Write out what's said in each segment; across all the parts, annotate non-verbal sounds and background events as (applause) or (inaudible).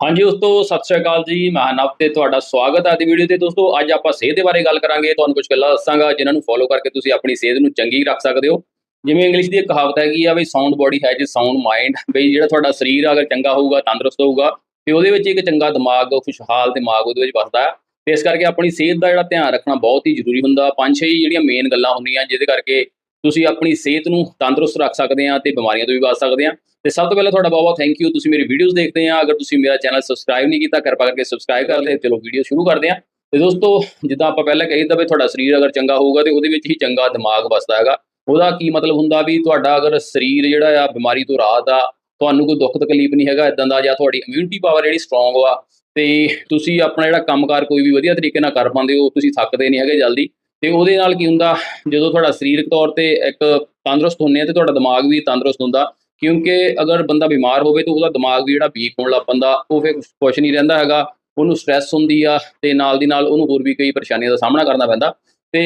ਹਾਂਜੀ, ਦੋਸਤੋ, ਸਤਿ ਸ਼੍ਰੀ ਅਕਾਲ ਜੀ। ਮੈਂ ਨਵ ਤੇ ਤੁਹਾਡਾ ਸਵਾਗਤ ਹੈ ਦੀ ਵੀਡੀਓ ਤੇ। ਦੋਸਤੋ, ਅੱਜ ਆਪਾਂ ਸਿਹਤ ਦੇ ਬਾਰੇ ਗੱਲ ਕਰਾਂਗੇ। ਤੁਹਾਨੂੰ ਕੁਝ ਗੱਲਾਂ ਦੱਸਾਂਗਾ, ਜਿਨ੍ਹਾਂ ਨੂੰ ਫੋਲੋ ਕਰਕੇ ਤੁਸੀਂ ਆਪਣੀ ਸਿਹਤ ਨੂੰ ਚੰਗੀ ਰੱਖ ਸਕਦੇ ਹੋ। ਜਿਵੇਂ ਇੰਗਲਿਸ਼ ਦੀ ਕਹਾਵਤ ਹੈਗੀ ਆ ਵੀ ਸਾਊਂਡ ਬੋਡੀ ਹੈ ਜੀ ਸਾਊਂਡ ਮਾਈਂਡ ਬਈ ਜਿਹੜਾ ਤੁਹਾਡਾ ਸਰੀਰ ਅਗਰ ਚੰਗਾ ਹੋਊਗਾ, ਤੰਦਰੁਸਤ ਹੋਊਗਾ, ਤੇ ਉਹਦੇ ਵਿੱਚ ਇੱਕ ਚੰਗਾ ਦਿਮਾਗ, ਖੁਸ਼ਹਾਲ ਦਿਮਾਗ ਉਹਦੇ ਵਿੱਚ ਵਸਦਾ ਹੈ। ਤੇ ਇਸ ਕਰਕੇ ਆਪਣੀ ਸਿਹਤ ਦਾ ਜਿਹੜਾ ਧਿਆਨ ਰੱਖਣਾ ਬਹੁਤ ਹੀ ਜ਼ਰੂਰੀ ਹੁੰਦਾ। ਪੰਜ ਛੇ ਜਿਹੜੀਆਂ ਮੇਨ ਗੱਲਾਂ ਹੁੰਦੀਆਂ, ਜਿਹਦੇ ਕਰਕੇ ਤੁਸੀਂ ਆਪਣੀ ਸਿਹਤ ਨੂੰ ਤੰਦਰੁਸਤ ਰੱਖ ਸਕਦੇ ਆ ਤੇ ਬਿਮਾਰੀਆਂ ਤੋਂ ਵੀ ਬਚ ਸਕਦੇ ਆ ਤੇ ਸਭ ਤੋਂ ਪਹਿਲਾਂ ਤੁਹਾਡਾ ਬਹੁਤ ਬਹੁਤ ਥੈਂਕ ਯੂ ਤੁਸੀਂ ਮੇਰੀ ਵੀਡੀਓਜ਼ ਦੇਖਦੇ ਆ ਅਗਰ ਤੁਸੀਂ ਮੇਰਾ ਚੈਨਲ ਸਬਸਕ੍ਰਾਈਬ ਨਹੀਂ ਕੀਤਾ, ਕਿਰਪਾ ਕਰਕੇ ਸਬਸਕ੍ਰਾਈਬ ਕਰ ਲਿਓ ਚਲੋ ਵੀਡੀਓ ਸ਼ੁਰੂ ਕਰਦੇ ਆ ਤੇ ਦੋਸਤੋ, ਜਿੱਦਾਂ ਆਪਾਂ ਪਹਿਲਾਂ ਕਹੀਦਾ ਵੀ ਤੁਹਾਡਾ ਸਰੀਰ ਅਗਰ ਚੰਗਾ ਹੋਊਗਾ ਤੇ ਉਹਦੇ ਵਿੱਚ ਹੀ ਚੰਗਾ ਦਿਮਾਗ ਵਸਦਾ ਹੈਗਾ। ਉਹਦਾ ਕੀ ਮਤਲਬ ਹੁੰਦਾ ਵੀ ਤੁਹਾਡਾ ਅਗਰ ਸਰੀਰ ਜਿਹੜਾ ਆ ਬਿਮਾਰੀ ਤੋਂ ਰਾਹਤ ਆ, ਤੁਹਾਨੂੰ ਕੋਈ ਦੁੱਖ ਤਕਲੀਫ ਨਹੀਂ ਹੈਗਾ ਇਦਾਂ ਦਾ ਜਾਂ ਤੁਹਾਡੀ ਇਮਿਊਨਿਟੀ ਪਾਵਰ ਜਿਹੜੀ ਸਟਰੋਂਗ ਆ ਤੇ ਤੁਸੀਂ ਆਪਣਾ ਜਿਹੜਾ ਕੰਮਕਾਰ ਕੋਈ ਵੀ ਵਧੀਆ ਤਰੀਕੇ ਨਾਲ ਕਰ ਪਾਉਂਦੇ ਹੋ, ਤੁਸੀਂ ਥੱਕਦੇ ਨਹੀਂ ਹੈਗੇ ਜਲਦੀ। ਤੇ ਉਹਦੇ ਨਾਲ ਕੀ ਹੁੰਦਾ, ਜਦੋਂ ਤੁਹਾਡਾ ਸਰੀਰਕ ਤੌਰ ਤੇ ਇੱਕ ਤੰਦਰੁਸਤ ਹੁੰਨੇ ਆ ਤੇ ਤੁਹਾਡਾ ਦਿਮਾਗ ਵੀ ਤੰਦਰੁਸਤ ਹੁੰਦਾ, ਕਿਉਂਕਿ ਅਗਰ ਬੰਦਾ ਬਿਮਾਰ ਹੋਵੇ ਤਾਂ ਉਹਦਾ ਦਿਮਾਗ ਵੀ ਜਿਹੜਾ ਵੀਕ ਹੋਣ ਲੱਗ ਪੈਂਦਾ, ਉਹ ਫਿਰ ਕੁਝ ਨਹੀਂ ਰਹਿੰਦਾ ਹੈਗਾ, ਉਹਨੂੰ ਸਟ੍ਰੈਸ ਹੁੰਦੀ ਆ ਤੇ ਨਾਲ ਦੀ ਨਾਲ ਉਹਨੂੰ ਹੋਰ ਵੀ ਕਈ ਪਰੇਸ਼ਾਨੀਆਂ ਦਾ ਸਾਹਮਣਾ ਕਰਨਾ ਪੈਂਦਾ। ਤੇ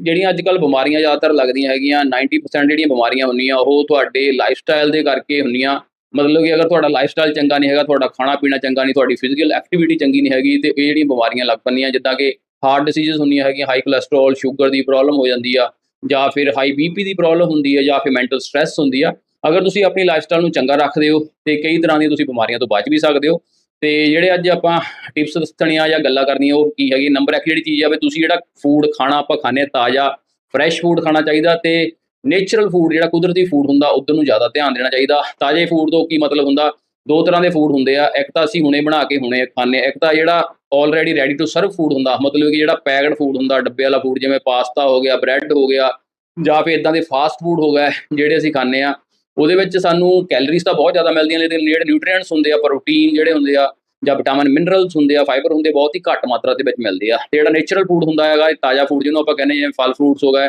ਜਿਹੜੀਆਂ ਅੱਜ ਕੱਲ ਬਿਮਾਰੀਆਂ ਜ਼ਿਆਦਾਤਰ ਲੱਗਦੀਆਂ ਹੈਗੀਆਂ 90% ਜਿਹੜੀਆਂ ਬਿਮਾਰੀਆਂ ਹੁੰਦੀਆਂ, ਉਹ ਤੁਹਾਡੇ ਲਾਈਫ ਸਟਾਈਲ ਦੇ ਕਰਕੇ ਹੁੰਦੀਆਂ ਮਤਲਬ ਕਿ ਅਗਰ ਤੁਹਾਡਾ ਲਾਈਫਸਟਾਈਲ ਚੰਗਾ ਨਹੀਂ ਹੈਗਾ, ਤੁਹਾਡਾ ਖਾਣਾ ਪੀਣਾ ਚੰਗਾ ਨਹੀਂ, ਤੁਹਾਡੀ ਫਿਜ਼ੀਕਲ ਐਕਟੀਵਿਟੀ ਚੰਗੀ ਨਹੀਂ ਹੈਗੀ ਤੇ ਇਹ ਜਿਹੜੀਆਂ ਬਿਮਾਰੀਆਂ ਲੱਗ ਪੈਂਦੀਆਂ, ਜਿੱਦਾਂ ਕਿ ਹਾਰਟ ਡਿਸੀਜ਼ਸ ਹੁੰਦੀਆਂ ਹੈਗੀਆਂ ਹਾਈ ਕੋਲੇਸਟ੍ਰੋਲ ਸ਼ੂਗਰ ਦੀ ਪ੍ਰੋਬਲਮ ਹੋ ਜਾਂਦੀ ਆ, ਜਾਂ ਫਿਰ ਹਾਈ ਬੀਪੀ ਦੀ ਪ੍ਰੋਬਲਮ ਹੁੰਦੀ ਹੈ ਜਾਂ ਫਿਰ ਮੈਂਟਲ ਸਟ੍ਰੈਸ ਹੁੰਦੀ ਆ, ਅਗਰ ਤੁਸੀਂ ਆਪਣੀ ਲਾਈਫ ਸਟਾਈਲ ਨੂੰ ਚੰਗਾ ਰੱਖਦੇ ਹੋ, ਤੇ ਕਈ ਤਰ੍ਹਾਂ ਦੀਆਂ ਤੁਸੀਂ ਬਿਮਾਰੀਆਂ ਤੋਂ ਬਚ ਵੀ ਸਕਦੇ ਹੋ। ਤੇ ਜਿਹੜੇ ਅੱਜ ਆਪਾਂ ਟਿਪਸ ਦੱਸਣੀਆਂ ਜਾਂ ਗੱਲਾਂ ਕਰਨੀਆਂ, ਉਹ ਕੀ ਹੈਗੀ? ਨੰਬਰ ਇੱਕ ਜਿਹੜੀ ਚੀਜ਼ ਆ ਵੀ ਤੁਸੀਂ ਜਿਹੜਾ ਫੂਡ ਖਾਣਾ ਆਪਾਂ ਖਾਣੇ ਤਾਜ਼ਾ ਫਰੈਸ਼ ਫੂਡ ਖਾਣਾ ਚਾਹੀਦਾ ਤੇ ਨੇਚਰਲ ਫੂਡ ਜਿਹੜਾ ਕੁਦਰਤੀ ਫੂਡ ਹੁੰਦਾ, ਉਧਰ ਨੂੰ ਜ਼ਿਆਦਾ ਧਿਆਨ ਦੇਣਾ ਚਾਹੀਦਾ। ਤਾਜ਼ੇ ਫੂਡ ਤੋਂ ਕੀ ਮਤਲਬ ਹੁੰਦਾ? ਦੋ ਤਰ੍ਹਾਂ ਦੇ ਫੂਡ ਹੁੰਦੇ ਆ। ਇੱਕ ਤਾਂ ਅਸੀਂ ਹੁਣੇ ਬਣਾ ਕੇ ਹੁਣੇ ਖਾਣੇ ਇੱਕ ਤਾਂ ਜਿਹੜਾ already ready to serve food ਹੁੰਦਾ, ਮਤਲਬ ਕਿ ਜਿਹੜਾ ਪੈਕਡ ਫੂਡ ਹੁੰਦਾ, ਡੱਬੇ ਵਾਲਾ ਫੂਡ ਜਿਵੇਂ ਪਾਸਤਾ ਹੋ ਗਿਆ ਬ੍ਰੈਡ ਹੋ ਗਿਆ, ਜਾਂ ਫਿਰ ਇਦਾਂ ਦੇ ਫਾਸਟ ਫੂਡ ਹੋ ਗਿਆ ਜਿਹੜੇ ਅਸੀਂ ਖਾਂਦੇ ਆ ਉਹਦੇ ਵਿੱਚ ਸਾਨੂੰ ਕੈਲਰੀਜ਼ ਤਾਂ ਬਹੁਤ ਜ਼ਿਆਦਾ ਮਿਲਦੀਆਂ ਨੇ ਜਿਹੜੇ ਨਿਊਟ੍ਰੀਐਂਟਸ ਹੁੰਦੇ ਆ ਪ੍ਰੋਟੀਨ ਜਿਹੜੇ ਹੁੰਦੇ ਆ, ਜਾਂ ਵਿਟਾਮਿਨ ਮਿਨਰਲਸ ਹੁੰਦੇ ਆ ਫਾਈਬਰ ਹੁੰਦੇ, ਬਹੁਤ ਹੀ ਘੱਟ ਮਾਤਰਾ ਦੇ ਵਿੱਚ ਮਿਲਦੇ ਆ। ਤੇ ਜਿਹੜਾ ਨੇਚਰਲ ਫੂਡ ਹੁੰਦਾ ਹੈਗਾ, ਇਹ ਤਾਜ਼ਾ ਫੂਡ ਜਿਹਨੂੰ ਆਪਾਂ ਕਹਿੰਦੇ ਜਿਵੇਂ ਫਲ ਫਰੂਟਸ ਹੋ ਗਏ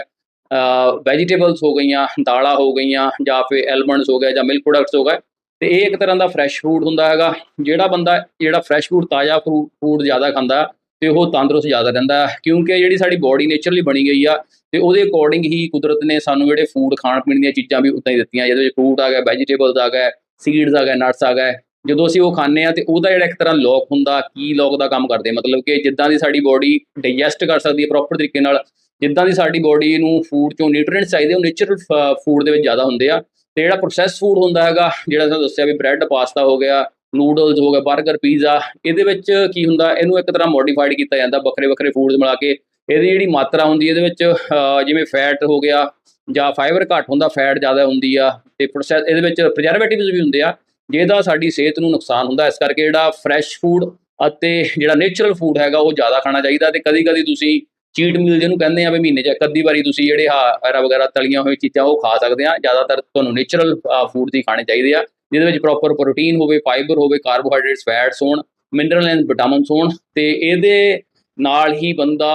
ਵੈਜੀਟੇਬਲਸ ਹੋ ਗਈਆਂ, ਦਾਲਾਂ ਹੋ ਗਈਆਂ ਜਾਂ ਫਿਰ ਐਲਮੰਡਸ ਹੋ ਗਏ ਜਾਂ ਮਿਲਕ ਪ੍ਰੋਡਕਟਸ ਹੋ ਗਏ, ਤੇ ਇਹ ਇੱਕ ਤਰ੍ਹਾਂ ਦਾ ਫਰੈਸ਼ ਫੂਡ ਹੁੰਦਾ ਹੈਗਾ, ਜਿਹੜਾ ਬੰਦਾ ਜਿਹੜਾ ਫਰੈਸ਼ ਫੂਡ ਤਾਜ਼ਾ ਫੂਡ ਜ਼ਿਆਦਾ ਖਾਂਦਾ ਤੇ ਉਹ ਤੰਦਰੁਸਤ ਜ਼ਿਆਦਾ ਰਹਿੰਦਾ ਕਿਉਂਕਿ ਜਿਹੜੀ ਸਾਡੀ ਬਾਡੀ ਨੇਚਰਲੀ ਬਣੀ ਗਈ ਆ ਤੇ ਉਹਦੇ ਅਕੋਰਡਿੰਗ ਹੀ ਕੁਦਰਤ ਨੇ ਸਾਨੂੰ ਜਿਹੜੇ ਫੂਡ ਖਾਣ ਪੀਣ ਦੀਆਂ ਚੀਜ਼ਾਂ ਵੀ ਉਦਾਂ ਹੀ ਦਿੱਤੀਆਂ, ਜਿਹਦੇ ਵਿੱਚ ਫਰੂਟ ਆ ਗਿਆ ਵੈਜੀਟੇਬਲਸ ਆ ਗਏ ਸੀਡਸ ਆ ਗਏ ਨਟਸ ਆ ਗਏ, ਜਦੋਂ ਅਸੀਂ ਉਹ ਖਾਂਦੇ ਆ ਤੇ ਉਹਦਾ ਜਿਹੜਾ ਇੱਕ ਤਰ੍ਹਾਂ ਲੋਕ ਹੁੰਦਾ, ਕੀ ਲੋਕ ਦਾ ਕੰਮ ਕਰਦੇ, ਮਤਲਬ ਕਿ ਜਿੱਦਾਂ ਦੀ ਸਾਡੀ ਬਾਡੀ ਡਾਈਜੈਸਟ ਕਰ ਸਕਦੀ ਹੈ ਪ੍ਰੋਪਰ ਤਰੀਕੇ ਨਾਲ ਜਿੱਦਾਂ ਦੀ ਸਾਡੀ ਬੋਡੀ ਨੂੰ ਫੂਡ ਚੋਂ ਨਿਊਟ੍ਰੀਐਂਟਸ ਚਾਹੀਦੇ, ਉਹ ਨੇਚਰਲ ਫੂਡ ਦੇ ਵਿੱਚ ਜ਼ਿਆਦਾ ਹੁੰਦੇ ਆ। ਤੇ ਜਿਹੜਾ ਪ੍ਰੋਸੈਸ ਫੂਡ ਹੁੰਦਾ ਹੈਗਾ, ਜਿਹੜਾ ਤੁਹਾਨੂੰ ਦੱਸਿਆ ਵੀ ਬ੍ਰੈਡ ਪਾਸਤਾ ਹੋ ਗਿਆ ਨੂਡਲਸ ਹੋ ਗਿਆ 버ਗਰ ਪੀਜ਼ਾ ਇਹਦੇ ਵਿੱਚ ਕੀ ਹੁੰਦਾ, ਇਹਨੂੰ ਇੱਕ ਤਰ੍ਹਾਂ ਮੋਡੀਫਾਈਡ ਕੀਤਾ ਜਾਂਦਾ, ਵੱਖਰੇ ਵੱਖਰੇ ਫੂਡਸ ਮਿਲਾ ਕੇ। ਇਹਦੀ ਜਿਹੜੀ ਮਾਤਰਾ ਹੁੰਦੀ ਇਹਦੇ ਵਿੱਚ ਜਿਵੇਂ ਫੈਟ ਹੋ ਗਿਆ, ਜਾਂ ਫਾਈਬਰ ਘੱਟ ਹੁੰਦਾ ਫੈਟ ਜ਼ਿਆਦਾ ਹੁੰਦੀ ਆ, ਤੇ ਪ੍ਰੋਸੈਸ ਇਹਦੇ ਵਿੱਚ ਪ੍ਰੀਜ਼ਰਵੇਟਿਵਸ ਵੀ ਹੁੰਦੇ ਆ, ਜਿਹਦਾ ਸਾਡੀ ਸਿਹਤ ਨੂੰ ਨੁਕਸਾਨ ਹੁੰਦਾ। ਇਸ ਕਰਕੇ ਜਿਹੜਾ ਫਰੈਸ਼ ਫੂਡ ਅਤੇ ਜਿਹੜਾ ਨੇਚਰਲ ਫੂਡ ਹੈਗਾ, ਉਹ ਜ਼ਿਆਦਾ ਖਾਣਾ ਚਾਹੀਦਾ, ਤੇ ਕਦੀ ਕਦੀ ਤੁਸੀਂ ਚੀਟ ਮੀਲ ਜਿਹਨੂੰ ਕਹਿੰਦੇ ਆ ਵੀ ਮਹੀਨੇ 'ਚ ਅੱਧੀ ਵਾਰੀ ਤੁਸੀਂ ਜਿਹੜੇ ਹਾਰਾ ਵਗੈਰਾ ਤਲੀਆਂ ਹੋਈ ਚੀਜ਼ਾਂ ਉਹ ਖਾ ਸਕਦੇ ਆ। ਜ਼ਿਆਦਾਤਰ ਤੁਹਾਨੂੰ ਨੇਚਰਲ ਫੂਡ ਦੀ ਖਾਣੇ ਚਾਹੀਦੇ ਆ, ਜਿਹਦੇ ਵਿੱਚ ਪ੍ਰੋਪਰ ਪ੍ਰੋਟੀਨ ਹੋਵੇ ਫਾਈਬਰ ਹੋਵੇ ਕਾਰਬੋਹਾਈਡਰੇਟਸ ਫੈਟਸ ਹੋਣ ਮਿਨਰਲ ਐਂਡ ਵਿਟਾਮਿਨਸ ਹੋਣ ਤੇ ਇਹਦੇ ਨਾਲ ਹੀ ਬੰਦਾ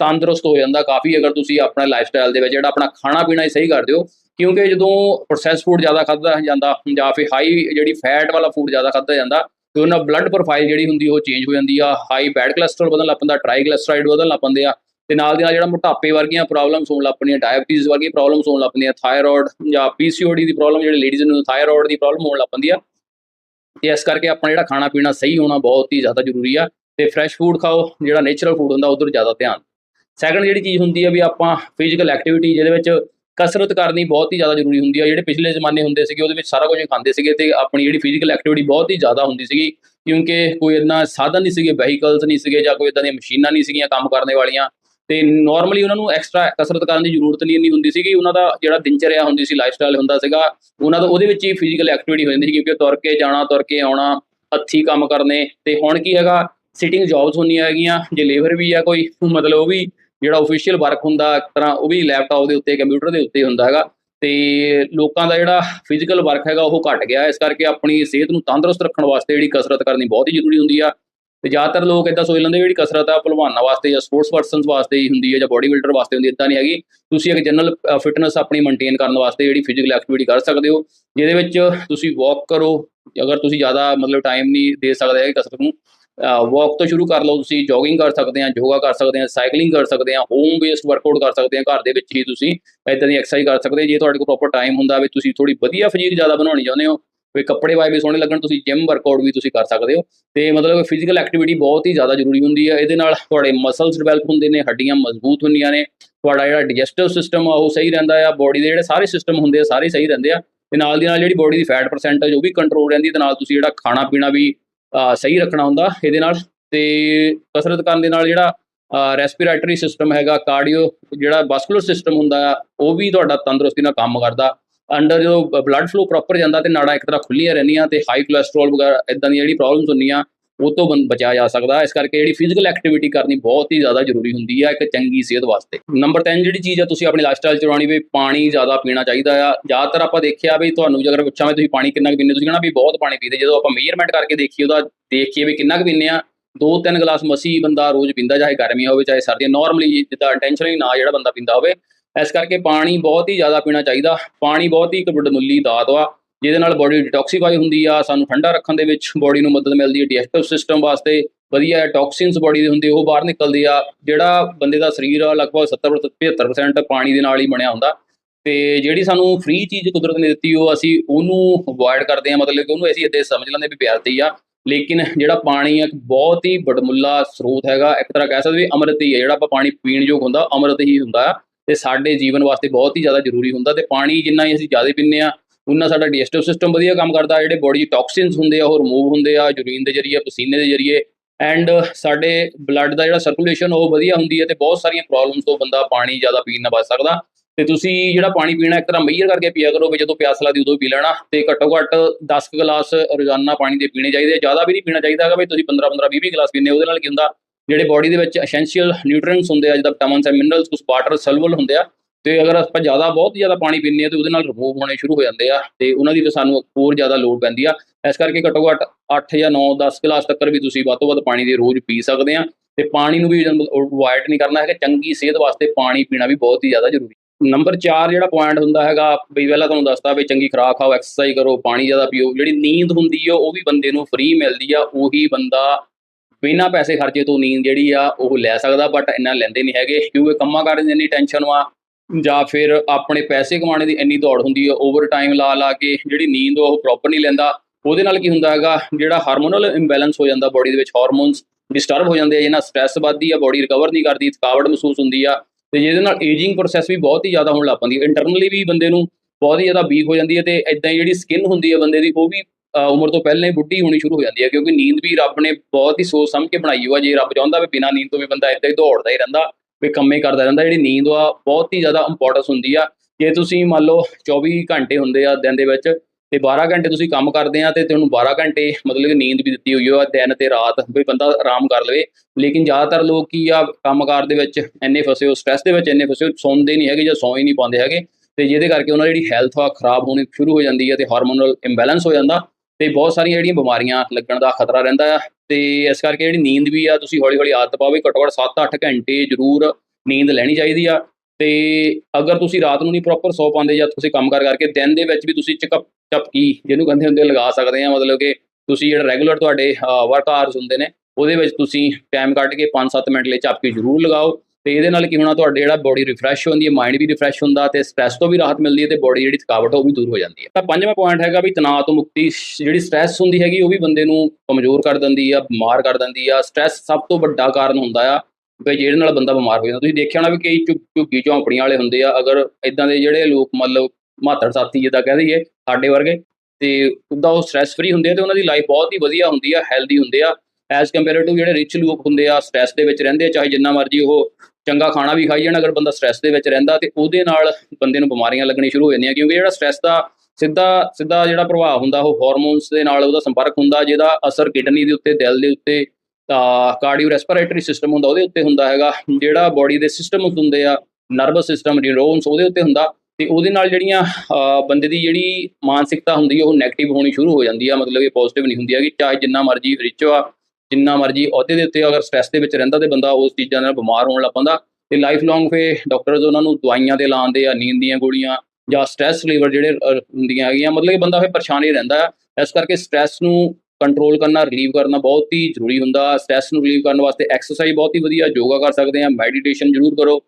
ਤੰਦਰੁਸਤ ਹੋ ਜਾਂਦਾ ਕਾਫੀ ਅਗਰ ਤੁਸੀਂ ਆਪਣਾ ਲਾਈਫਸਟਾਈਲ ਦੇ ਵਿੱਚ ਜਿਹੜਾ ਆਪਣਾ ਖਾਣਾ ਪੀਣਾ ਹੀ ਸਹੀ ਕਰ ਦਿਓ ਕਿਉਂਕਿ ਜਦੋਂ ਪ੍ਰੋਸੈਸ ਫੂਡ ਜ਼ਿਆਦਾ ਖਾਦਾ ਜਾਂਦਾ ਜਾਂ ਫਿਰ ਹਾਈ ਜਿਹੜੀ ਫੈਟ ਵਾਲਾ ਫੂਡ ਜ਼ਿਆਦਾ ਖਾਦਾ ਜਾਂਦਾ, ਤੇ ਉਹਨਾਂ ਬਲੱਡ ਪ੍ਰੋਫਾਈਲ ਜਿਹੜੀ ਹੁੰਦੀ ਉਹ ਚੇਂਜ ਹੋ ਜਾਂਦੀ ਆ ਹਾਈ ਬੈਡ ਕੋਲੇਸਟ੍ਰੋਲ ਵਧਣ ਲੱਗ ਪੈਂਦਾ ਟ੍ਰਾਈਗਲਿਸਰਾਈਡ ਵਧਣ ਲੱਗ ਪੈਂਦੇ ਆ ਤੇ ਨਾਲ ਦੀ ਨਾਲ ਜਿਹੜਾ ਮੋਟਾਪੇ ਵਰਗੀਆਂ ਪ੍ਰੋਬਲਮਸ ਹੋਣ ਲੱਗ ਪੈਂਦੀਆਂ ਡਾਇਬੀਟੀਜ਼ ਵਰਗੀਆਂ ਪ੍ਰੋਬਲਮਸ ਹੋਣ ਲੱਗ ਪੈਂਦੀਆਂ ਥਾਇਰੋਇਡ ਜਾਂ ਪੀਸੀਓਡੀ ਦੀ ਪ੍ਰੋਬਲਮ ਜਿਹੜੀ ਲੇਡੀਜ਼ ਨੂੰ ਥਾਇਰੋਇਡ ਦੀ ਪ੍ਰੋਬਲਮ ਹੋਣ ਲੱਗ ਪੈਂਦੀ ਆ। ਤੇ ਇਸ ਕਰਕੇ ਆਪਣਾ ਜਿਹੜਾ ਖਾਣਾ ਪੀਣਾ ਸਹੀ ਹੋਣਾ ਬਹੁਤ ਹੀ ਜ਼ਿਆਦਾ ਜ਼ਰੂਰੀ ਆ ਤੇ ਫਰੈਸ਼ ਫੂਡ ਖਾਓ, ਜਿਹੜਾ ਨੇਚਰਲ ਫੂਡ ਹੁੰਦਾ ਉਧਰ ਜ਼ਿਆਦਾ ਧਿਆਨ। ਸੈਕੰਡ ਜਿਹੜੀ ਚੀਜ਼ ਹੁੰਦੀ ਆ ਵੀ ਆਪਾਂ ਫਿਜ਼ੀਕਲ ਐਕਟੀਵਿਟੀ ਜਿਹਦੇ ਵਿੱਚ ਕਸਰਤ ਕਰਨੀ ਬਹੁਤ ਹੀ ਜ਼ਿਆਦਾ ਜ਼ਰੂਰੀ ਹੁੰਦੀ ਆ। ਜਿਹੜੇ ਪਿਛਲੇ ਜ਼ਮਾਨੇ ਹੁੰਦੇ ਸੀਗੇ ਉਹਦੇ ਵਿੱਚ ਸਾਰਾ ਕੁਝ ਖਾਂਦੇ ਸੀਗੇ ਤੇ ਆਪਣੀ ਜਿਹੜੀ ਫਿਜ਼ੀਕਲ ਐਕਟੀਵਿਟੀ ਬਹੁਤ ਹੀ ਜ਼ਿਆਦਾ ਹੁੰਦੀ ਸੀਗੀ। ਕਿਉਂਕਿ ਕੋਈ ਇੰਨਾ ਸਾਧਨ ਨਹੀਂ ਸੀਗੇ ਵਹੀਕਲਸ ਨਹੀਂ ਸੀਗੇ ਜਾਂ ਕੋਈ ਇਦਾਂ ਦੀਆਂ ਮਸ਼ੀਨਾਂ ਨਹੀਂ ਸੀਗੀਆਂ ਕੰਮ ਕਰਨ ਵਾਲੀਆਂ। ਤੇ ਨਾਰਮਲੀ ਉਹਨਾਂ ਨੂੰ ਐਕਸਟਰਾ ਕਸਰਤ ਕਰਨ ਦੀ ਜ਼ਰੂਰਤ ਨਹੀਂ ਇੰਨੀ ਹੁੰਦੀ ਸੀਗੀ, ਉਹਨਾਂ ਦਾ ਜਿਹੜਾ ਦਿਨਚਰਿਆ ਹੁੰਦੀ ਸੀ ਲਾਈਫਸਟਾਈਲ ਹੁੰਦਾ ਸੀਗਾ, ਉਹਨਾਂ ਦਾ ਉਹਦੇ ਵਿੱਚ ਹੀ ਫਿਜ਼ੀਕਲ ਐਕਟੀਵਿਟੀ ਹੋ ਜਾਂਦੀ ਸੀ ਕਿਉਂਕਿ ਤੁਰ ਕੇ ਜਾਣਾ, ਤੁਰ ਕੇ ਆਉਣਾ, ਹੱਥੀ ਕੰਮ ਕਰਨੇ, ਤੇ ਹੁਣ ਕੀ ਹੈਗਾ ਸਿਟਿੰਗ ਜੌਬਸ ਹੁੰਦੀਆਂ ਹੈਗੀਆਂ, ਜੇ ਲੇਬਰ ਵੀ ਆ ਕੋਈ, ਮਤਲਬ ਉਹ ਵੀ ਜਿਹੜਾ ਅਫੀਸ਼ੀਅਲ ਵਰਕ ਹੁੰਦਾ, ਇੱਕ ਤਰ੍ਹਾਂ ਉਹ ਵੀ ਲੈਪਟਾਪ ਦੇ ਉੱਤੇ ਕੰਪਿਊਟਰ ਦੇ ਉੱਤੇ ਹੁੰਦਾ ਹੈਗਾ, ਤੇ ਲੋਕਾਂ ਦਾ ਜਿਹੜਾ ਫਿਜ਼ੀਕਲ ਵਰਕ ਹੈਗਾ ਉਹ ਘਟ ਗਿਆ, ਇਸ ਕਰਕੇ ਆਪਣੀ ਸਿਹਤ ਨੂੰ ਤੰਦਰੁਸਤ ਰੱਖਣ ਵਾਸਤੇ ਜਿਹੜੀ ਕਸਰਤ ਕਰਨੀ ਬਹੁਤ ਹੀ ਜ਼ਰੂਰੀ ਹੁੰਦੀ ਆ ਤੇ ਜ਼ਿਆਦਾਤਰ ਲੋਕ ਇਦਾਂ ਸੋਚ ਲੈਂਦੇ ਜਿਹੜੀ ਕਸਰਤ ਆ ਭਲਵਾਨਾਂ ਵਾਸਤੇ ਜਾਂ ਸਪੋਰਟਸ ਪਰਸਨਸ ਵਾਸਤੇ ਹੀ ਹੁੰਦੀ ਹੈ ਜਾਂ ਬੋਡੀ ਬਿਲਡਰ ਵਾਸਤੇ ਹੁੰਦੀ ਇਦਾਂ ਨਹੀਂ ਹੈਗੀ। ਤੁਸੀਂ ਇੱਕ ਜਨਰਲ ਫਿਟਨੈਸ ਆਪਣੀ ਮੇਨਟੇਨ ਕਰਨ ਵਾਸਤੇ ਜਿਹੜੀ ਫਿਜ਼ੀਕਲ ਐਕਟੀਵਿਟੀ ਕਰ ਸਕਦੇ ਹੋ, ਜਿਹਦੇ ਵਿੱਚ ਤੁਸੀਂ ਵਾਕ ਕਰੋ। ਅਗਰ ਤੁਸੀਂ ਜ਼ਿਆਦਾ ਮਤਲਬ ਟਾਈਮ ਨਹੀਂ ਦੇ ਸਕਦੇ ਹੈ ਕਸਰਤ ਨੂੰ ਵਾਕ ਤੋਂ ਸ਼ੁਰੂ ਕਰ ਲਓ ਤੁਸੀਂ ਜੋਗਿੰਗ ਕਰ ਸਕਦੇ ਆ ਯੋਗਾ ਕਰ ਸਕਦੇ ਆ ਸਾਈਕਲਿੰਗ ਕਰ ਸਕਦੇ ਆ ਹੋਮ ਬੇਸਡ ਵਰਕਆਊਟ ਕਰ ਸਕਦੇ ਆ ਘਰ ਦੇ ਵਿੱਚ ਹੀ ਤੁਸੀਂ ਇਦਾਂ ਦੀ ਐਕਸਰਸਾਈਜ਼ ਕਰ ਸਕਦੇ ਜੇ ਤੁਹਾਡੇ ਕੋਲ ਪ੍ਰੋਪਰ ਟਾਈਮ ਹੁੰਦਾ ਵੀ ਤੁਸੀਂ ਥੋੜੀ ਵਧੀਆ ਫਿਜ਼ੀਕ ਜ਼ਿਆਦਾ ਬਣਾਉਣੀ ਚਾਹੁੰਦੇ ਹੋ ਕੋਈ ਕੱਪੜੇ ਵਾਏ ਵੀ ਸੋਹਣੇ ਲੱਗਣ, ਤੁਸੀਂ ਜਿਮ ਵਰਕਆਊਟ ਵੀ ਤੁਸੀਂ ਕਰ ਸਕਦੇ ਹੋ। ਤੇ ਮਤਲਬ ਫਿਜ਼ੀਕਲ ਐਕਟੀਵਿਟੀ ਬਹੁਤ ਹੀ ਜ਼ਿਆਦਾ ਜ਼ਰੂਰੀ ਹੁੰਦੀ ਹੈ। ਇਹਦੇ ਨਾਲ ਤੁਹਾਡੇ ਮਸਲਸ ਡਿਵੈਲਪ ਹੁੰਦੇ ਨੇ, ਹੱਡੀਆਂ ਮਜ਼ਬੂਤ ਹੁੰਦੀਆਂ ਨੇ, ਤੁਹਾਡਾ ਜਿਹੜਾ ਡਾਈਜੈਸਟਿਵ ਸਿਸਟਮ ਆ, ਉਹ ਸਹੀ ਰਹਿੰਦਾ ਆ ਬੋਡੀ ਦੇ ਜਿਹੜੇ ਸਾਰੇ ਸਿਸਟਮ ਹੁੰਦੇ ਆ, ਸਾਰੇ ਸਹੀ ਰਹਿੰਦੇ ਆ। ਤੇ ਨਾਲ ਦੀ ਨਾਲ ਜਿਹੜੀ ਬੋਡੀ ਦੀ ਫੈਟ ਪਰਸੈਂਟੇਜ ਉਹ ਵੀ ਕੰਟਰੋਲ ਰਹਿੰਦੀ, ਤੇ ਨਾਲ ਤੁਸੀਂ ਜਿਹੜਾ ਖਾਣਾ ਪੀਣਾ ਵੀ ਸਹੀ ਰੱਖਣਾ ਹੁੰਦਾ ਇਹਦੇ ਨਾਲ। ਤੇ ਕਸਰਤ ਕਰਨ ਦੇ ਨਾਲ ਜਿਹੜਾ ਰੈਸਪੀਰੇਟਰੀ ਸਿਸਟਮ ਹੈਗਾ ਕਾਰਡੀਓ ਜਿਹੜਾ ਵਾਸਕੂਲਰ ਸਿਸਟਮ ਹੁੰਦਾ ਆ, ਉਹ ਵੀ ਤੁਹਾਡਾ ਤੰਦਰੁਸਤੀ ਨਾਲ ਕੰਮ ਕਰਦਾ। ਅੰਡਰ ਜਦੋਂ ਬਲੱਡ ਫਲੋ ਪ੍ਰੋਪਰ ਜਾਂਦਾ ਤੇ ਨਾੜਾਂ ਇੱਕ ਤਰ੍ਹਾਂ ਖੁੱਲੀਆਂ ਰਹਿੰਦੀਆਂ ਤੇ ਹਾਈ ਕੋਲੇਸਟ੍ਰੋਲ ਵਗੈਰਾ ਇਦਾਂ ਦੀਆਂ ਜਿਹੜੀ ਪ੍ਰੋਬਲਮਸ ਹੁੰਦੀਆਂ ਉਹ ਤੋਂ ਬੰ- ਬਚਿਆ ਜਾ ਸਕਦਾ। ਇਸ ਕਰਕੇ ਜਿਹੜੀ ਫਿਜ਼ੀਕਲ ਐਕਟੀਵਿਟੀ ਕਰਨੀ ਬਹੁਤ ਹੀ ਜ਼ਿਆਦਾ ਜ਼ਰੂਰੀ ਹੁੰਦੀ ਹੈ ਇੱਕ ਚੰਗੀ ਸਿਹਤ ਵਾਸਤੇ। ਨੰਬਰ 10 ਜਿਹੜੀ ਚੀਜ਼ ਆ ਤੁਸੀਂ ਆਪਣੀ ਲਾਈਫਸਟਾਈਲ 'ਚ ਚਲਾਉਣੀ ਵੀ ਪਾਣੀ ਜ਼ਿਆਦਾ ਪੀਣਾ ਚਾਹੀਦਾ ਆ। ਜ਼ਿਆਦਾਤਰ ਆਪਾਂ ਦੇਖਿਆ ਵੀ ਤੁਹਾਨੂੰ ਜੇ ਅਗਰ ਪੁੱਛਾਂ ਵੀ ਤੁਸੀਂ ਪਾਣੀ ਕਿੰਨਾ ਕੁ ਪੀਂਦੇ ਹੋ, ਤੁਸੀਂ ਕਹਿਣਾ ਵੀ ਬਹੁਤ ਪਾਣੀ ਪੀਂਦੇ। ਜਦੋਂ ਆਪਾਂ ਮੇਜਰਮੈਂਟ ਕਰਕੇ ਦੇਖੀਏ ਉਹਦਾ ਦੇਖੀਏ ਵੀ ਕਿੰਨਾ ਕੁ ਪੀਂਦੇ ਆ ਦੋ ਤਿੰਨ ਗਲਾਸ ਮਸੀ ਬੰਦਾ ਰੋਜ਼ ਪੀਂਦਾ ਚਾਹੇ ਗਰਮੀ ਹੋਵੇ ਚਾਹੇ ਸਰਦੀ ਨਾਰਮਲੀ ਜਿੱਦਾਂ ਇੰਟੈਂਸ਼ਨਲੀ ਨਾ ਜਿਹੜਾ ਬੰਦਾ ਪੀਂਦਾ ਹੋਵੇ ਇਸ ਕਰਕੇ ਪਾਣੀ ਬਹੁਤ ਹੀ ਜ਼ਿਆਦਾ ਪੀਣਾ ਚਾਹੀਦਾ। ਪਾਣੀ ਬਹੁਤ ਹੀ ਇੱਕ ਵਡਮੁੱਲੀ ਦਾਤ ਆ, ਜਿਹਦੇ ਨਾਲ ਬੋਡੀ ਡਿਟੌਕਸੀਫਾਈ ਹੁੰਦੀ ਆ, ਸਾਨੂੰ ਠੰਡਾ ਰੱਖਣ ਦੇ ਵਿੱਚ ਬੋਡੀ ਨੂੰ ਮਦਦ ਮਿਲਦੀ ਹੈ ਡਾਈਜੈਸਟਿਵ ਸਿਸਟਮ ਵਾਸਤੇ ਵਧੀਆ ਟੌਕਸਿਨਸ ਬੋਡੀ ਦੇ ਹੁੰਦੇ ਉਹ ਬਾਹਰ ਨਿਕਲਦੇ ਆ, ਜਿਹੜਾ ਬੰਦੇ ਦਾ ਸਰੀਰ ਆ, ਲਗਭਗ 70 75% ਪਾਣੀ ਦੇ ਨਾਲ ਹੀ ਬਣਿਆ ਹੁੰਦਾ। ਤੇ ਜਿਹੜੀ ਸਾਨੂੰ ਫ੍ਰੀ ਚੀਜ਼ ਕੁਦਰਤ ਨੇ ਦਿੱਤੀ, ਉਹ ਅਸੀਂ ਉਹਨੂੰ ਅਵੋਇਡ ਕਰਦੇ ਆ, ਮਤਲਬ ਕਿ ਉਹਨੂੰ ਅਸੀਂ ਇੱਦਾਂ ਸਮਝ ਲੈਂਦੇ ਵੀ ਪਿਆਰ 'ਤੇ ਹੀ ਆ। ਲੇਕਿਨ ਜਿਹੜਾ ਪਾਣੀ ਇੱਕ ਬਹੁਤ ਹੀ ਬੜਮੁੱਲਾ ਸਰੋਤ ਹੈਗਾ, ਇੱਕ ਤਰ੍ਹਾਂ ਕਹਿ ਸਕਦੇ ਵੀ ਅੰਮ੍ਰਿਤ ਹੀ ਹੈ ਜਿਹੜਾ ਆਪਾਂ ਪਾਣੀ ਪੀਣ ਯੋਗ ਹੁੰਦਾ, ਅੰਮ੍ਰਿਤ ਹੀ ਹੁੰਦਾ। ਆ ਤੇ ਸਾਡੇ ਜੀਵਨ ਵਾਸਤੇ ਬਹੁਤ ਹੀ ਜ਼ਿਆਦਾ ਜ਼ਰੂਰੀ ਹੁੰਦਾ ਤੇ ਪਾਣੀ ਜਿੰਨਾ ਹੀ ਅਸੀਂ ਜ਼ਿਆਦਾ ਪੀਂਦੇ ਆ ਉਨਾ ਸਾਡਾ ਡਾਈਜੈਸਟਿਵ ਸਿਸਟਮ ਵਧੀਆ ਕੰਮ ਕਰਦਾ, ਜਿਹੜੇ ਬੋਡੀ ਟੌਕਸਿਨਸ ਹੁੰਦੇ ਆ, ਉਹ ਰਿਮੂਵ ਹੁੰਦੇ ਆ ਯੂਰੀਨ ਦੇ ਜਰੀਏ, ਪਸੀਨੇ ਦੇ ਜਰੀਏ ਐਂਡ ਸਾਡੇ ਬਲੱਡ ਦਾ ਜਿਹੜਾ ਸਰਕੂਲੇਸ਼ਨ ਉਹ ਵਧੀਆ ਹੁੰਦੀ ਹੈ ਤੇ ਬਹੁਤ ਸਾਰੀਆਂ ਪ੍ਰੋਬਲਮਸ ਤੋਂ ਬੰਦਾ ਪਾਣੀ ਜ਼ਿਆਦਾ ਪੀਣ ਨਾਲ ਬਚ ਸਕਦਾ ਤੇ ਤੁਸੀਂ ਜਿਹੜਾ ਪਾਣੀ ਪੀਣਾ ਇੱਕ ਤਰ੍ਹਾਂ ਮਈਰ ਕਰਕੇ ਪੀਆ ਕਰੋ ਵੀ ਜਦੋਂ ਪਿਆਸ ਲੱਗਦੀ ਉਦੋਂ ਪੀ ਲੈਣਾ ਤੇ ਘੱਟੋ ਘੱਟ 10 ਗਲਾਸ ਰੋਜ਼ਾਨਾ ਪਾਣੀ ਦੇ ਪੀਣੇ ਚਾਹੀਦੇ ਆ। ਜ਼ਿਆਦਾ ਵੀ ਨਹੀਂ ਪੀਣਾ ਚਾਹੀਦਾ ਹੈਗਾ ਵੀ ਤੁਸੀਂ 15 15 20 20 ਗਲਾਸ ਪੀਂਦੇ ਉਹਦੇ ਨਾਲ ਕੀ ਹੁੰਦਾ ਜਿਹੜੇ ਬੋਡੀ ਦੇ ਵਿੱਚ ਐਸੈਂਸ਼ੀਅਲ ਨਿਊਟ੍ਰੀਐਂਟਸ ਹੁੰਦੇ ਆ, ਜਿੱਦਾਂ ਵਿਟਾਮਿਨਸ ਐਂਡ ਮਿਨਰਲਸ ਕੁਝ ਵਾਟਰ ਸੋਲੂਬਲ ਹੁੰਦੇ ਆ, ਤੇ ਅਗਰ ਆਪਾਂ ਜ਼ਿਆਦਾ, ਬਹੁਤ ਜ਼ਿਆਦਾ ਪਾਣੀ ਪੀਂਦੇ ਆ, ਤੇ ਉਹਦੇ ਨਾਲ ਰਿਮੂਵ ਹੋਣੇ ਸ਼ੁਰੂ ਹੋ ਜਾਂਦੇ ਆ, ਤੇ ਉਹਨਾਂ ਦੀ ਫਿਰ ਸਾਨੂੰ ਹੋਰ ਜ਼ਿਆਦਾ ਲੋੜ ਪੈਂਦੀ ਆ। ਇਸ ਕਰਕੇ ਘੱਟੋ ਘੱਟ 8 ਜਾਂ 9 10 ਗਲਾਸ ਤੱਕ ਵੀ ਤੁਸੀਂ ਵੱਧ ਤੋਂ ਵੱਧ ਪਾਣੀ ਦੀ ਰੋਜ਼ ਪੀ ਸਕਦੇ ਆ, ਤੇ ਪਾਣੀ ਨੂੰ ਵੀ ਅਵਾਇਡ ਨਹੀਂ ਕਰਨਾ ਹੈਗਾ, ਚੰਗੀ ਸਿਹਤ ਵਾਸਤੇ ਪਾਣੀ ਪੀਣਾ ਵੀ ਬਹੁਤ ਹੀ ਜ਼ਿਆਦਾ ਜ਼ਰੂਰੀ ਨੰਬਰ 4 ਜਿਹੜਾ ਪੁਆਇੰਟ ਹੁੰਦਾ ਹੈਗਾ ਵੀ ਪਹਿਲਾਂ ਤੁਹਾਨੂੰ ਦੱਸਤਾ ਵੀ ਚੰਗੀ ਖੁਰਾਕ ਖਾਓ ਐਕਸਰਸਾਈਜ਼ ਕਰੋ, ਪਾਣੀ ਜ਼ਿਆਦਾ ਪੀਓ, ਜਿਹੜੀ ਨੀਂਦ ਹੁੰਦੀ ਹੈ ਉਹ ਵੀ ਬੰਦੇ ਨੂੰ ਫ੍ਰੀ ਮਿਲਦੀ ਆ, ਉਹੀ ਬੰਦਾ ਬਿਨਾਂ ਪੈਸੇ ਖਰਚੇ ਤੋਂ ਨੀਂਦ ਜਿਹੜੀ ਆ ਉਹ ਲੈ ਸਕਦਾ ਬਟ ਇੰਨਾ ਲੈਂਦੇ ਨਹੀਂ ਹੈਗੇ, ਕਿਉਂਕਿ ਕੰਮਾਂ ਕਾਰਾਂ ਦੀ ਇੰਨੀ ਟੈਨਸ਼ਨ ਵਾ, ਜਾਂ ਫਿਰ ਆਪਣੇ ਪੈਸੇ ਕਮਾਉਣ ਦੀ ਇੰਨੀ ਦੌੜ ਹੁੰਦੀ ਆ ਓਵਰ ਟਾਈਮ ਲਾ ਲਾ ਕੇ ਜਿਹੜੀ ਨੀਂਦ ਉਹ ਪ੍ਰੋਪਰ ਨਹੀਂ ਲੈਂਦਾ। ਉਹਦੇ ਨਾਲ ਕੀ ਹੁੰਦਾ ਹੈਗਾ, ਜਿਹੜਾ ਹਾਰਮੋਨਲ ਇੰਬੈਲੈਂਸ ਹੋ ਜਾਂਦਾ ਬੋਡੀ ਦੇ ਵਿੱਚ ਹਾਰਮੋਨਸ ਡਿਸਟਰਬ ਹੋ ਜਾਂਦੇ ਆ, ਜਿਹਨਾਂ ਸਟ੍ਰੈਸ ਵੱਧਦੀ ਆ ਬੋਡੀ ਰਿਕਵਰ ਨਹੀਂ ਕਰਦੀ, ਥਕਾਵਟ ਮਹਿਸੂਸ ਹੁੰਦੀ ਆ, ਤੇ ਜਿਹਦੇ ਨਾਲ ਏਜਿੰਗ ਪ੍ਰੋਸੈਸ ਵੀ ਬਹੁਤ ਹੀ ਜ਼ਿਆਦਾ ਹੋਣ ਲੱਗ ਪੈਂਦੀ ਹੈ ਇੰਟਰਨਲੀ ਵੀ ਬੰਦੇ ਨੂੰ ਬਹੁਤ ਹੀ ਜ਼ਿਆਦਾ ਵੀਕ ਹੋ ਜਾਂਦੀ ਹੈ ਤੇ ਇਦਾਂ ਹੀ ਜਿਹੜੀ ਸਕਿਨ ਹੁੰਦੀ ਹੈ ਬੰਦੇ ਦੀ, ਉਹ ਵੀ ਉਮਰ ਤੋਂ ਪਹਿਲਾਂ ਹੀ ਬੁੱਢੀ ਹੋਣੀ ਸ਼ੁਰੂ ਹੋ ਜਾਂਦੀ ਹੈ, ਕਿਉਂਕਿ ਨੀਂਦ ਵੀ ਰੱਬ ਨੇ ਬਹੁਤ ਹੀ ਸੋਚ ਸਮਝ ਕੇ ਬਣਾਈ ਹੋਆ ਜੇ ਰੱਬ ਚਾਹੁੰਦਾ ਵੀ ਬਿਨਾਂ ਨੀਂਦ ਤੋਂ ਵੀ ਬੰਦਾ ਇੱਦਾਂ ਹੀ ਦੌੜਦਾ ਹੀ ਰਹਿੰਦਾ, ਵੀ ਕੰਮੇ ਕਰਦਾ ਰਹਿੰਦਾ, ਜਿਹੜੀ ਨੀਂਦ ਆ ਬਹੁਤ ਹੀ ਜ਼ਿਆਦਾ ਇੰਪੋਰਟੈਂਸ ਹੁੰਦੀ ਆ। ਜੇ ਤੁਸੀਂ ਮੰਨ ਲਓ 24 ਘੰਟੇ ਹੁੰਦੇ ਆ ਦਿਨ ਦੇ ਵਿੱਚ, ਤੇ 12 ਘੰਟੇ ਤੁਸੀਂ ਕੰਮ ਕਰਦੇ ਆ, ਤੇ ਤੁਹਾਨੂੰ 12 ਘੰਟੇ ਮਤਲਬ ਕਿ ਨੀਂਦ ਵੀ ਦਿੱਤੀ ਹੋਈ ਆ ਦਿਨ ਤੇ ਰਾਤ, ਵੀ ਬੰਦਾ ਆਰਾਮ ਕਰ ਲਵੇ। ਲੇਕਿਨ ਜ਼ਿਆਦਾਤਰ ਲੋਕ ਕੀ ਆ, ਕੰਮਕਾਰ ਦੇ ਵਿੱਚ ਇੰਨੇ ਫਸੇ ਹੋ ਸਟ੍ਰੈਸ ਦੇ ਵਿੱਚ ਇੰਨੇ ਫਸੇ ਹੋ ਸੌਂਦੇ ਨਹੀਂ ਹੈਗੇ ਜਾਂ ਸੌਂ ਹੀ ਨਹੀਂ ਪਾਉਂਦੇ ਹੈਗੇ। ਤੇ ਜਿਹਦੇ ਕਰਕੇ ਉਹਨਾਂ ਦੀ ਜਿਹੜੀ ਹੈਲਥ ਆ ਖਰਾਬ ਹੋਣੀ ਸ਼ੁਰੂ ਹੋ ਜਾਂਦੀ ਹੈ ਤੇ ਹਾਰਮੋਨਲ ਇੰਬੈਲੈਂਸ ਹੋ ਜਾਂਦਾ। ਤੇ ਬਹੁਤ ਸਾਰੀਆਂ ਜਿਹੜੀਆਂ ਬਿਮਾਰੀਆਂ ਲੱਗਣ ਦਾ ਖਤਰਾ ਰਹਿੰਦਾ ਆ। ਤੇ ਇਸ ਕਰਕੇ ਜਿਹੜੀ ਨੀਂਦ ਵੀ ਆ, ਤੁਸੀਂ ਹੌਲੀ ਹੌਲੀ ਆਦਤ ਪਾਓ ਵੀ ਘੱਟੋ ਘੱਟ 7-8 ਘੰਟੇ ਜ਼ਰੂਰ ਨੀਂਦ ਲੈਣੀ ਚਾਹੀਦੀ ਆ। ਤੇ ਅਗਰ ਤੁਸੀਂ ਰਾਤ ਨੂੰ ਨਹੀਂ ਪ੍ਰੋਪਰ ਸੌ ਪਾਉਂਦੇ ਜਾਂ ਤੁਸੀਂ ਕੰਮ ਕਰ ਕਰਕੇ ਦਿਨ ਦੇ ਵਿੱਚ ਵੀ ਤੁਸੀਂ ਚਕਪ ਚਪਕੀ ਜਿਹਨੂੰ ਕਹਿੰਦੇ ਹੁੰਦੇ ਲਗਾ ਸਕਦੇ ਆ। ਮਤਲਬ ਕਿ ਤੁਸੀਂ ਜਿਹੜਾ ਰੈਗੂਲਰ ਤੁਹਾਡੇ ਵਰਕ ਆਵਰਸ ਹੁੰਦੇ ਨੇ, ਉਹਦੇ ਵਿੱਚ ਤੁਸੀਂ ਟਾਈਮ ਕੱਢ ਕੇ 5-7 ਮਿੰਟ ਲਈ ਝਪਕੀ ਜ਼ਰੂਰ ਲਗਾਓ। ਤੇ ਇਹਦੇ ਨਾਲ ਕੀ ਹੋਣਾ, ਤੁਹਾਡੇ ਜਿਹੜਾ ਬੋਡੀ ਰਿਫਰੈਸ਼ ਹੁੰਦੀ ਹੈ ਮਾਈਂਡ ਵੀ ਰਿਫਰੈਸ਼ ਹੁੰਦਾ ਤੇ ਸਟ੍ਰੈਸ ਤੋਂ ਵੀ ਰਾਹਤ ਮਿਲਦੀ ਹੈ ਤੇ ਬੋਡੀ ਜਿਹੜੀ ਥਕਾਵਟ ਉਹ ਵੀ ਦੂਰ ਹੋ ਜਾਂਦੀ ਹੈ। ਤਾਂ ਪੰਜਵਾਂ ਪੁਆਇੰਟ ਹੈਗਾ ਵੀ ਤਣਾਅ ਤੋਂ ਮੁਕਤੀ ਜਿਹੜੀ ਸਟ੍ਰੈਸ ਹੁੰਦੀ ਹੈਗੀ ਉਹ ਵੀ ਬੰਦੇ ਨੂੰ ਕਮਜ਼ੋਰ ਕਰ ਦਿੰਦੀ ਆ, ਬਿਮਾਰ ਕਰ ਦਿੰਦੀ ਆ। ਸਟ੍ਰੈਸ ਸਭ ਤੋਂ ਵੱਡਾ ਕਾਰਨ ਹੁੰਦਾ ਆ ਵੀ ਜਿਹਦੇ ਨਾਲ ਬੰਦਾ ਬਿਮਾਰ ਹੋ ਜਾਂਦਾ। ਤੁਸੀਂ ਦੇਖਿਆ ਹੋਣਾ ਵੀ ਕਈ ਝੁ- ਝੁੱਗੀ ਝੌਂਪੜੀਆਂ ਵਾਲੇ ਹੁੰਦੇ ਆ, ਅਗਰ ਇਦਾਂ ਦੇ ਜਿਹੜੇ ਲੋਕ ਮਤਲਬ ਮਾਤੜ ਸਾਥੀ ਜਿੱਦਾਂ ਕਹਿ ਦਈਏ, ਸਾਡੇ ਵਰਗੇ, ਤੇ ਉਦਾਂ ਉਹ ਸਟ੍ਰੈਸ ਫਰੀ ਹੁੰਦੇ ਆ ਤੇ ਉਹਨਾਂ ਦੀ ਲਾਈਫ ਬਹੁਤ ਹੀ ਵਧੀਆ ਹੁੰਦੀ ਆ ਹੈਲਦੀ ਹੁੰਦੇ ਆ। ਐਜ਼ ਕੰਪੇਅਰ ਟੂ ਜਿਹੜੇ ਰਿਚ ਲੋਕ ਹੁੰਦੇ ਆ ਸਟ੍ਰੈਸ ਦੇ ਵਿੱਚ ਰਹਿੰਦੇ ਆ, ਚਾਹੇ ਜਿੰਨਾ ਮਰਜ਼ੀ ਉਹ ਚੰਗਾ ਖਾਣਾ ਵੀ ਖਾਈ ਜਾਣ, ਅਗਰ ਬੰਦਾ ਸਟ੍ਰੈਸ ਦੇ ਵਿੱਚ ਰਹਿੰਦਾ ਤੇ ਉਹਦੇ ਨਾਲ ਬੰਦੇ ਨੂੰ ਬਿਮਾਰੀਆਂ ਲੱਗਣੀ ਸ਼ੁਰੂ ਹੋ ਜਾਂਦੀਆਂ, ਕਿਉਂਕਿ ਜਿਹੜਾ ਸਟ੍ਰੈਸ ਦਾ ਸਿੱਧਾ ਸਿੱਧਾ ਜਿਹੜਾ ਪ੍ਰਭਾਵ ਹੁੰਦਾ, ਉਹ ਹਾਰਮੋਨਸ ਦੇ ਨਾਲ ਉਹਦਾ ਸੰਪਰਕ ਹੁੰਦਾ, ਜਿਹਦਾ ਅਸਰ ਕਿਡਨੀ ਦੇ ਉੱਤੇ, ਦਿਲ ਦੇ ਉੱਤੇ ਕਾਰਡੀਓ ਰੈਸਪੀਰੇਟਰੀ ਸਿਸਟਮ ਹੁੰਦਾ, ਉਹਦੇ ਉੱਤੇ ਹੁੰਦਾ ਹੈਗਾ। ਜਿਹੜਾ ਬੋਡੀ ਦੇ ਸਿਸਟਮ ਹੁੰਦੇ ਆ ਨਰਵਸ ਸਿਸਟਮ ਨਿਊਰੋਨਸ ਉਹਦੇ ਉੱਤੇ ਹੁੰਦਾ ਤੇ ਉਹਦੇ ਨਾਲ ਜਿਹੜੀਆਂ ਬੰਦੇ ਦੀ ਜਿਹੜੀ ਮਾਨਸਿਕਤਾ ਹੁੰਦੀ ਹੈ ਉਹ 네ਗੇਟਿਵ ਹੋਣੀ ਸ਼ੁਰੂ ਹੋ ਜਾਂਦੀ ਆ, ਮਤਲਬ ਇਹ ਪੋਜ਼ਿਟਿਵ ਨਹੀਂ ਹੁੰਦੀ ਹੈਗੀ, ਚਾਹੇ ਜਿੰਨਾ ਮਰਜ਼ੀ ਰਿਚ ਆ। ਜਿੰਨਾ ਮਰਜ਼ੀ ਅਹੁਦੇ ਦੇ ਉੱਤੇ ਅਗਰ ਸਟ੍ਰੈਸ ਦੇ ਵਿੱਚ ਰਹਿੰਦਾ ਤੇ ਬੰਦਾ ਉਸ ਚੀਜ਼ਾਂ ਨਾਲ ਬਿਮਾਰ ਹੋਣ ਲੱਗ ਪੈਂਦਾ ਤੇ ਲਾਈਫ ਲੌਂਗ ਫੇ ਡਾਕਟਰਸ ਉਹਨਾਂ ਨੂੰ ਦਵਾਈਆਂ ਤੇ ਲਾਉਂਦੇ ਆ ਨੀਂਦ ਦੀਆਂ ਗੋਲੀਆਂ ਜਾਂ ਸਟ੍ਰੈਸ ਲੀਵਰ ਜਿਹੜੇ ਹੁੰਦੀਆਂ ਹੈਗੀਆਂ, ਮਤਲਬ ਕਿ ਬੰਦਾ ਫੇ ਪਰੇਸ਼ਾਨ ਹੀ ਰਹਿੰਦਾ। ਹੈ ਇਸ ਕਰਕੇ ਸਟ੍ਰੈਸ ਨੂੰ ਕੰਟਰੋਲ ਕਰਨਾ ਰਿਲੀਵ ਕਰਨਾ ਬਹੁਤ ਹੀ ਜ਼ਰੂਰੀ ਹੁੰਦਾ। ਸਟ੍ਰੈਸ ਨੂੰ ਰਿਲੀਵ ਕਰਨ ਵਾਸਤੇ ਐਕਸਰਸਾਈਜ਼ ਬਹੁਤ ਹੀ ਵਧੀਆ ਯੋਗਾ ਕਰ ਸਕਦੇ ਆ ਮੈਡੀਟੇਸ਼ਨ ਜ਼ਰੂਰ ਕਰੋ।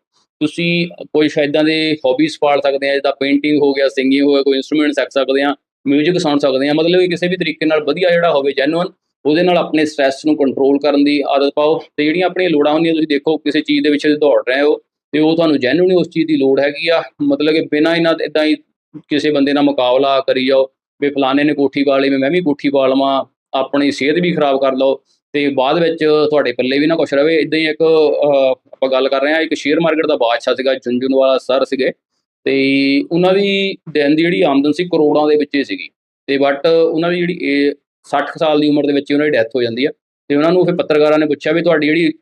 ਤੁਸੀਂ ਕੋਈ ਸ਼ਾਇਦਾਂ ਦੇ ਹੌਬੀਜ਼ ਪਾਲ ਸਕਦੇ ਆ ਜਿੱਦਾਂ ਪੇਂਟਿੰਗ ਹੋ ਗਿਆ ਸਿੰਗਿੰਗ ਹੋ ਗਿਆ, ਕੋਈ ਇਨਸਟਰੂਮੈਂਟ ਸਿੱਖ ਸਕਦੇ ਆ ਮਿਊਜ਼ਿਕ ਸੁਣ ਸਕਦੇ ਆ ਮਤਲਬ ਕਿ ਕਿਸੇ ਵੀ ਤਰੀਕੇ ਨਾਲ ਵਧੀਆ ਜਿਹੜਾ ਹੋਵੇ ਜੈਨੂਅਨ ਉਹਦੇ ਨਾਲ ਆਪਣੇ ਸਟ੍ਰੈਸ ਨੂੰ ਕੰਟਰੋਲ ਕਰਨ ਦੀ ਆਦਤ ਪਾਓ ਤੇ ਜਿਹੜੀਆਂ ਆਪਣੀਆਂ ਲੋੜਾਂ ਹੁੰਦੀਆਂ, ਤੁਸੀਂ ਦੇਖੋ ਕਿਸੇ ਚੀਜ਼ ਦੇ ਵਿੱਚ ਦੌੜ ਰਹੇ ਹੋ ਤੇ ਉਹ ਤੁਹਾਨੂੰ ਜੈਨੂਅਨ ਉਸ ਚੀਜ਼ ਦੀ ਲੋੜ ਹੈਗੀ ਆ। ਮਤਲਬ ਕਿ ਬਿਨਾਂ ਇਹਨਾਂ ਇਦਾਂ ਹੀ ਕਿਸੇ ਬੰਦੇ ਨਾਲ ਮੁਕਾਬਲਾ ਕਰੀ ਜਾਓ, ਵੀ ਫਲਾਣੇ ਨੇ ਕੋਠੀ ਪਾ ਲਈ ਮੈਂ ਵੀ ਕੋਠੀ ਪਾ ਲਵਾਂ, ਆਪਣੀ ਸਿਹਤ ਵੀ ਖਰਾਬ ਕਰ ਲਓ ਤੇ ਬਾਅਦ ਵਿੱਚ ਤੁਹਾਡੇ ਪੱਲੇ ਵੀ ਨਾ ਕੁਛ ਰਵੇ। ਇਦਾਂ ਹੀ ਇੱਕ ਆਪਾਂ ਗੱਲ ਕਰ ਰਹੇ ਹਾਂ, ਇੱਕ ਸ਼ੇਅਰ ਮਾਰਕੀਟ ਦਾ ਬਾਦਸ਼ਾਹ ਸੀਗਾ ਜੁੰਜੁਨਵਾਲਾ ਸਰ ਸੀਗੇ ਤੇ ਉਹਨਾਂ ਦੀ ਦਿਨ ਦੀ ਜਿਹੜੀ ਆਮਦਨ ਸੀ ਕਰੋੜਾਂ ਦੇ ਵਿੱਚ ਸੀਗੀ। ਤੇ ਬਟ ਉਹਨਾਂ ਦੀ ਜਿਹੜੀ ਇਹ 60 ਸਾਲ ਦੀ ਉਮਰ ਦੇ ਵਿੱਚ ਉਹਨਾਂ ਦੀ ਡੈਥ ਹੋ ਜਾਂਦੀ ਆ ਤੇ ਉਹਨਾਂ ਨੂੰ ਫਿਰ ਪੱਤਰਕਾਰਾਂ ਨੇ ਪੁੱਛਿਆ ਵੀ ਤੁਹਾਡੀ ਜਿਹੜੀ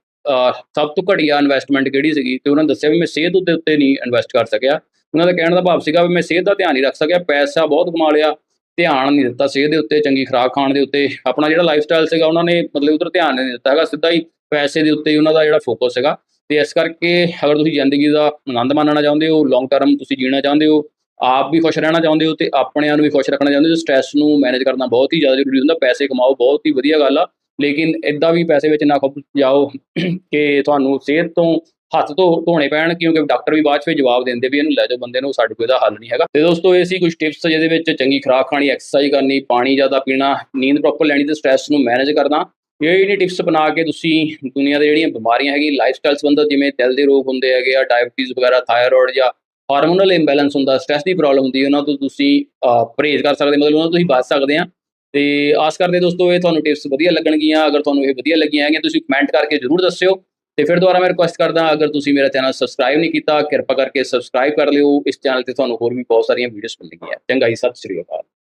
ਸਭ ਤੋਂ ਘਟੀਆ ਇਨਵੈਸਟਮੈਂਟ ਕਿਹੜੀ ਸੀਗੀ? ਤੇ ਉਹਨਾਂ ਨੇ ਦੱਸਿਆ ਵੀ ਮੈਂ ਸਿਹਤ ਉੱਤੇ ਉੱਤੇ ਨਹੀਂ ਇਨਵੈਸਟ ਕਰ ਸਕਿਆ। ਉਹਨਾਂ ਦਾ ਕਹਿਣ ਦਾ ਭਾਵ ਸੀਗਾ ਵੀ ਮੈਂ ਸਿਹਤ ਦਾ ਧਿਆਨ ਨਹੀਂ ਰੱਖ ਸਕਿਆ, ਪੈਸਾ ਬਹੁਤ ਕਮਾ ਲਿਆ, ਧਿਆਨ ਨਹੀਂ ਦਿੱਤਾ ਸਿਹਤ ਦੇ ਉੱਤੇ, ਚੰਗੀ ਖੁਰਾਕ ਖਾਣ ਦੇ ਉੱਤੇ। ਆਪਣਾ ਜਿਹੜਾ ਲਾਈਫ ਸਟਾਈਲ ਸੀਗਾ ਉਹਨਾਂ ਨੇ ਮਤਲਬ ਉਧਰ ਧਿਆਨ ਨਹੀਂ ਦਿੱਤਾ ਹੈਗਾ, ਸਿੱਧਾ ਹੀ ਪੈਸੇ ਦੇ ਉੱਤੇ ਹੀ ਉਹਨਾਂ ਦਾ ਜਿਹੜਾ ਫੋਕਸ ਸੀਗਾ ਤੇ ਇਸ ਕਰਕੇ ਅਗਰ ਤੁਸੀਂ ਜ਼ਿੰਦਗੀ ਦਾ ਆਨੰਦ ਮਾਣਨਾ ਚਾਹੁੰਦੇ ਹੋ ਲੌਂਗ ਟਰਮ ਤੁਸੀਂ ਜੀਣਾ ਚਾਹੁੰਦੇ ਹੋ ਆਪ ਵੀ ਖੁਸ਼ ਰਹਿਣਾ ਚਾਹੁੰਦੇ ਹੋ ਤੇ ਆਪਣਿਆਂ ਨੂੰ ਵੀ ਖੁਸ਼ ਰੱਖਣਾ ਚਾਹੁੰਦੇ ਹੋ ਸਟ੍ਰੈਸ ਨੂੰ ਮੈਨੇਜ ਕਰਨਾ ਬਹੁਤ ਹੀ ਜ਼ਿਆਦਾ ਜ਼ਰੂਰੀ ਹੁੰਦਾ, ਪੈਸੇ ਕਮਾਓ, ਬਹੁਤ ਹੀ ਵਧੀਆ ਗੱਲ ਆ। ਲੇਕਿਨ ਇਦਾਂ ਵੀ ਪੈਸੇ ਵਿੱਚ ਨਾ ਖੁੱਭ ਜਾਓ (clears throat) ਕਿ ਤੁਹਾਨੂੰ ਸਿਹਤ ਤੋਂ ਹੱਥ ਤੋਂ ਧੋਣੇ ਪੈਣ, ਕਿਉਂਕਿ ਡਾਕਟਰ ਵੀ ਬਾਅਦ ਚ ਵੀ ਜਵਾਬ ਦਿੰਦੇ ਵੀ ਇਹਨੂੰ ਲੈ ਜਾਓ ਬੰਦੇ ਨੂੰ, ਸਾਡੇ ਕੋਲ ਇਹਦਾ ਹੱਲ ਨਹੀਂ ਹੈਗਾ। ਤੇ ਦੋਸਤੋ, ਇਹ ਸੀ ਕੁਝ ਟਿਪਸ ਜਿਹਦੇ ਵਿੱਚ ਚੰਗੀ ਖੁਰਾਕ ਖਾਣੀ ਐਕਸਰਸਾਈਜ਼ ਕਰਨੀ, ਪਾਣੀ ਜ਼ਿਆਦਾ ਪੀਣਾ, ਨੀਂਦ ਪ੍ਰੋਪਰ ਲੈਣੀ ਤੇ ਸਟ੍ਰੈਸ ਨੂੰ ਮੈਨੇਜ ਕਰਨਾ। ਇਹ ਜਿਹੜੀ ਟਿਪਸ ਬਣਾ ਕੇ ਤੁਸੀਂ ਦੁਨੀਆ ਦੇ ਜਿਹੜੀਆਂ ਬਿਮਾਰੀਆਂ ਹੈਗੀ ਲਾਈਫ ਸਟਾਈਲ ਸੰਬੰਧਤ ਜਿਵੇਂ ਦਿਲ ਦੇ ਰੋਗ ਹੁੰਦੇ ਹੈਗੇ ਆ ਡਾਇਬੀਟੀਜ਼ ਵਗੈਰਾ ਥਾਇਰੋਇਡ ਜਾਂ ਹਾਰਮੋਨਲ ਇੰਬੈਲੈਂਸ ਹੁੰਦਾ ਸਟ੍ਰੈਸ ਦੀ ਪ੍ਰੋਬਲਮ ਹੁੰਦੀ ਉਹਨਾਂ ਤੋਂ ਤੁਸੀਂ ਪਰਹੇਜ਼ ਕਰ ਸਕਦੇ ਮਤਲਬ ਉਹਨਾਂ ਤੋਂ ਤੁਸੀਂ ਬਚ ਸਕਦੇ ਆ ਤੇ ਆਸ ਕਰਦੇ ਦੋਸਤੋ, ਇਹ ਤੁਹਾਨੂੰ ਟਿਪਸ ਵਧੀਆ ਲੱਗਣਗੀਆਂ, ਅਗਰ ਤੁਹਾਨੂੰ ਇਹ ਵਧੀਆ ਲੱਗੀਆਂ ਹੈਗੀਆਂ, ਤੁਸੀਂ ਕਮੈਂਟ ਕਰਕੇ ਜ਼ਰੂਰ ਦੱਸਿਓ। ਤੇ ਫਿਰ ਦੁਬਾਰਾ ਮੈਂ ਰਿਕੁਐਸਟ ਕਰਦਾ, ਅਗਰ ਤੁਸੀਂ ਮੇਰਾ ਚੈਨਲ ਸਬਸਕ੍ਰਾਈਬ ਨਹੀਂ ਕੀਤਾ, ਕਿਰਪਾ ਕਰਕੇ ਸਬਸਕ੍ਰਾਈਬ ਕਰ ਲਿਓ। ਇਸ ਚੈਨਲ ਤੇ ਤੁਹਾਨੂੰ ਹੋਰ ਵੀ ਬਹੁਤ ਸਾਰੀਆਂ ਵੀਡੀਓਜ਼ ਮਿਲਣਗੀਆਂ। ਚੰਗਾ ਜੀ, ਸਤਿ ਸ਼੍ਰੀ ਅਕਾਲ।